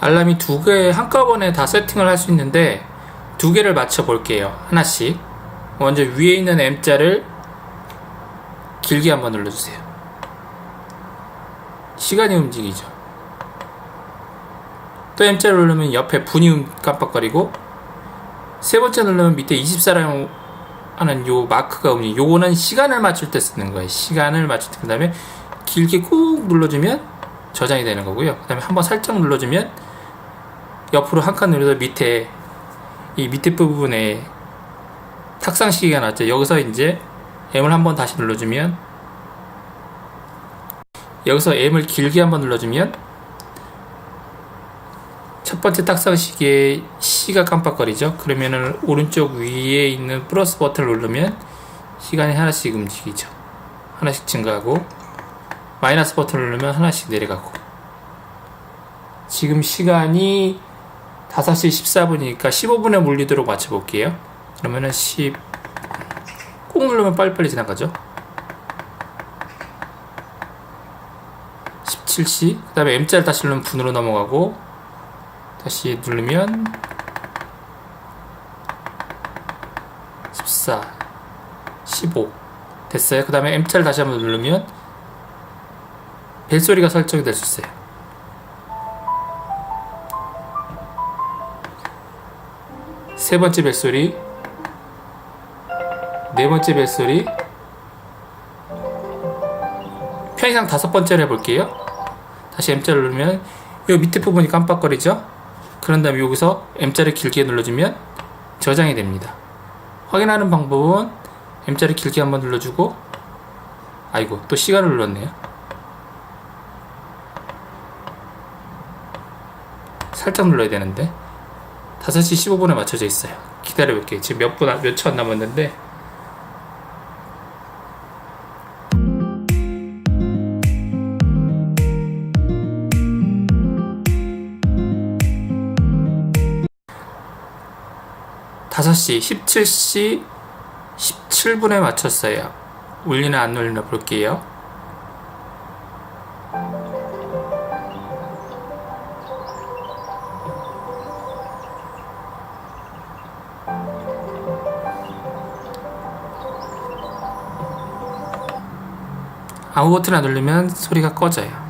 알람이 두 개 한꺼번에 다 세팅을 할 수 있는데 두 개를 맞춰 볼게요. 하나씩. 먼저 위에 있는 M자를 길게 한번 눌러주세요. 시간이 움직이죠. 또 M자를 누르면 옆에 분이 음- 깜빡거리고 세 번째 누르면 밑에 24라는 하는 요 마크가 움직이 요거는 시간을 맞출 때 쓰는 거예요. 시간을 맞출 때. 그 다음에 길게 꾹 눌러주면 저장이 되는 거고요. 그 다음에 한번 살짝 눌러주면 옆으로 한 칸 눌러서 밑에 이 밑에 부분에 탁상 시계가 나왔죠. 여기서 이제 M을 한번 다시 눌러주면 여기서 M을 길게 한번 눌러주면 첫 번째 탁상 시계에 C가 깜빡거리죠. 그러면은 오른쪽 위에 있는 플러스 버튼을 누르면 시간이 하나씩 움직이죠. 하나씩 증가하고 마이너스 버튼을 누르면 하나씩 내려가고 지금 시간이 5시 14분이니까 15분에 물리도록 맞춰볼게요. 그러면은 10, 꾹 누르면 빨리빨리 지나가죠. 17시, 그 다음에 M자를 다시 누르면 분으로 넘어가고, 다시 누르면 14, 15 됐어요. 그 다음에 M자를 다시 한번 누르면 벨소리가 설정이 될 수 있어요. 세 번째 벨소리, 네 번째 벨소리, 편의상 다섯 번째를 해볼게요. 다시 M자를 누르면 이 밑에 부분이 깜빡거리죠? 그런 다음에 여기서 M자를 길게 눌러주면 저장이 됩니다. 확인하는 방법은 M자를 길게 한번 눌러주고 아이고 또 시간을 눌렀네요. 살짝 눌러야 되는데 5시 15분에 맞춰져 있어요. 기다려볼게요. 지금 몇 분, 몇 초 안 남았는데 다섯 시 17시 17분에 맞췄어요. 울리나 안 울리나 볼게요. 아무 버튼 안 누르면 소리가 꺼져요.